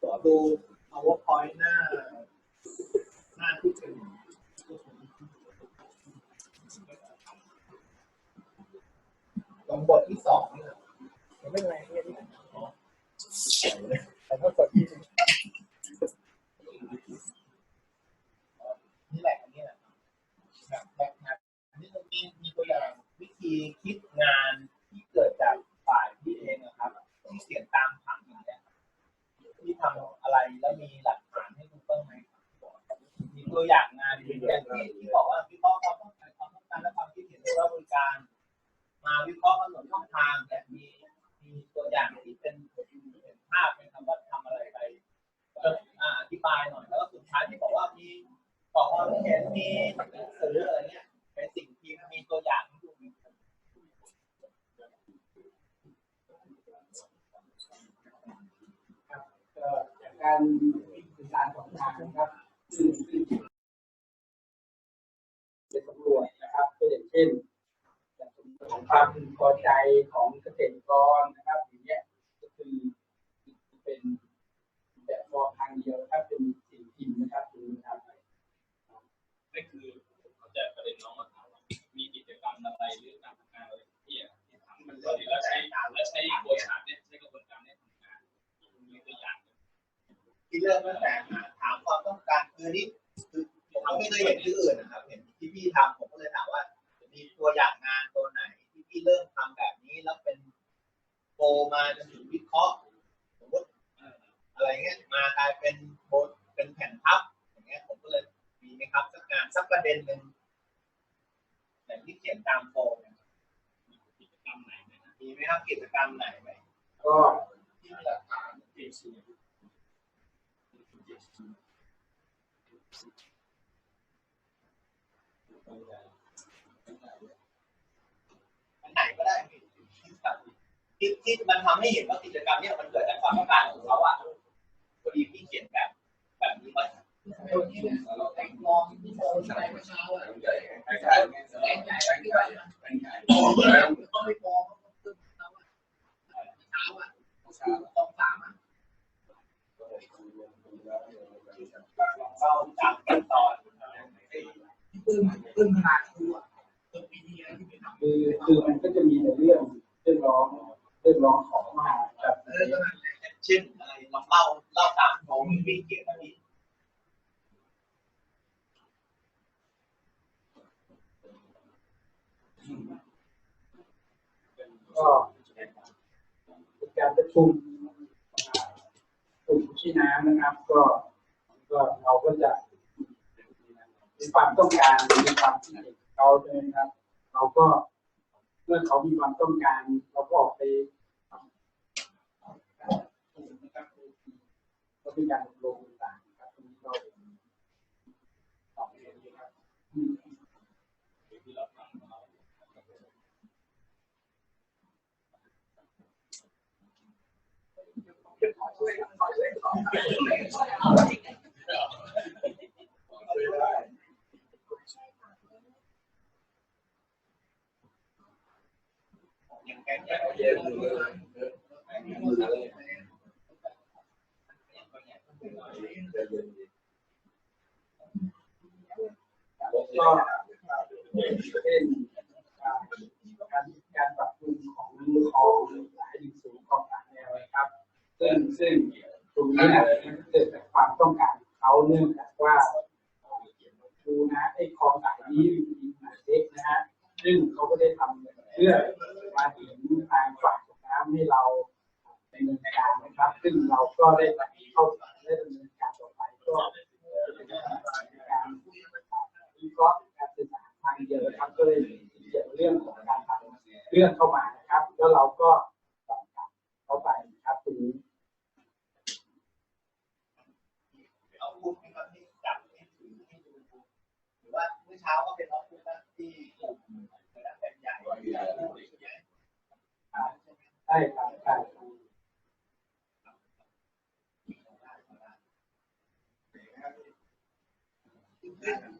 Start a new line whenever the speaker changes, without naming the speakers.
ขอดู powerpoint หน้า หน้าที่เป็นตรงบทที่สองเนี่ย
ไม่เป็นไรที่นี่แต่ถ้ากดที่
นี่แหละอันนี้แหละแบบแบบอันนี้มันมีมีตัวอย่างวิธีคิดงานที่เกิดจากฝ่ายที่เองนะครับที่เขียนตามผังอย่างเงี้ยที่ทำอะไรแล้วมีหลักฐานให้ดูบ้างไหมมีตัว อย่างที่ที่บอกว่าวิเคราะห์ความต้องการความต้องการและความคิดเห็นขอบริการ มาวิเคราะห์กำหนดช่องทางแต่มีมีตัวอย่างที่เป็นเป็นภาพเป็นคำว่าทำอะไรไปอธิบายหน่อยแล้วก็สุดท้ายที่บอกว่ามีบอกว่าม่เห็นมีหนังสืออะไรเนี่ยเป็นสิ่งที่มีตัวอย่างให้ดู
ก็จาการของทางนะครับซึ่งเป็นสำรวจนะครับก็อย่างเช่นของความพึงพอใจของเกษตรกรนะครับอย่างเงี้ยก็คือเป็นแบบฟอร์มทางเดียวนะครับเป็นสิ่งพิมพ์นะครับถึงทำไป
นั่นคือเข้าใจประเด็นน้องมาถามว่ามีกิจกรรมอะไรหรือการทำงานอะไรที่ที่ทำมันก็แล้วใช้แล้วใช้โคชาร์เนี่ยใช้กระบวนการเนี่ยทำงานมีตัวอย่าง
ที่เริ่มตั้งแต่ถามความต้องการคือนี่คือผมไม่เคยเห็นที่อื่นนะครับเห็นที่พี่ทำผมก็เลยถามว่า มีตัวอย่างงานตัวไหน ที่พี่เริ่มทำแบบนี้แล้วเป็นโปรมาจนถึงวิเคราะห์สมมติอะไรเงี้ยมากลายเป็นโบทเป็นแผ่นพับอย่างเงี้ยผมก็เลยมีไหมครับสักงานสักประเด็นหนึ่งแบบที่เขียนตามโปร
กิจกรรมไหนนะ
มีไหมครับกิจกรรมไหนไหม
ก็
ที่มีหลักฐาน
เอซี
อันไหนก็ได้พี่ ที่ที่มันทำให้เห็นว่ากิจกรรมเนี่ยมันเกิดจากความต้องการของเขาอะพอดีพี่เขียนแบบแบบนี้ว่าเราแต่งมองที่โมใช่ไหมเมื่อเช้าอะใหญ่ใช่ใช่ใหญ่ใหญ่ที่ว่าเป็นใหญ่ต้องไม่มองเช้าอะเช้าอะสองสามอะเราจำขั้นตอน
ที่ปื้มปื้มขนาดครูอะตัวปีนี้ที่ไปทำคือคือมันก็จะมีแต่เรื่องเรื่องร้อง เรื่องร้องขอมาแบบ
เออเช่นอะไรลองเล่าเล่าตามโน้ตพี่เขียนแบบนี้
ก็เป็นการประชุมกลุ่มที่น้ำนะครับ ก็ก็เราก็จะมีความต้องการมีความคิดเห็นเขาใช่ไหมครับ เราก็ มื่อเขามีความต้องการเราก็ออกไปทำการประชุมนะครับก็เป็นการอบรมต่างๆครับตรงนี้ก็ตอบเรียนนะครับขอืม
ที่เราทำเรา
อย่างแกงเย็นเลย
ก็เป็นการการปรับปรุงของคลองสายดิสูงคลองสามแนวนะครับ ซึ่งซึ่งตรงนี้เนี่ยมันเกิดจากความต้องการเขาเนื่องจากว่าดูนะไอ้คลองสายนี้มีขนาดเล็กนะฮะซึ่งเขาก็ได้ทำเพื่อ มาถึงทางฝ่ายส่งน้ำให้เราดำเนินการนะครับ ซึ่งเราก็ได้เข้าได้ดำเนินการต่อไปก็เป็นการวิเคราะห์การศึกษาทางเดียวนะครับก็เลยเกี่ยวเรื่องของการทำเรื่องเข้ามา
Thank you.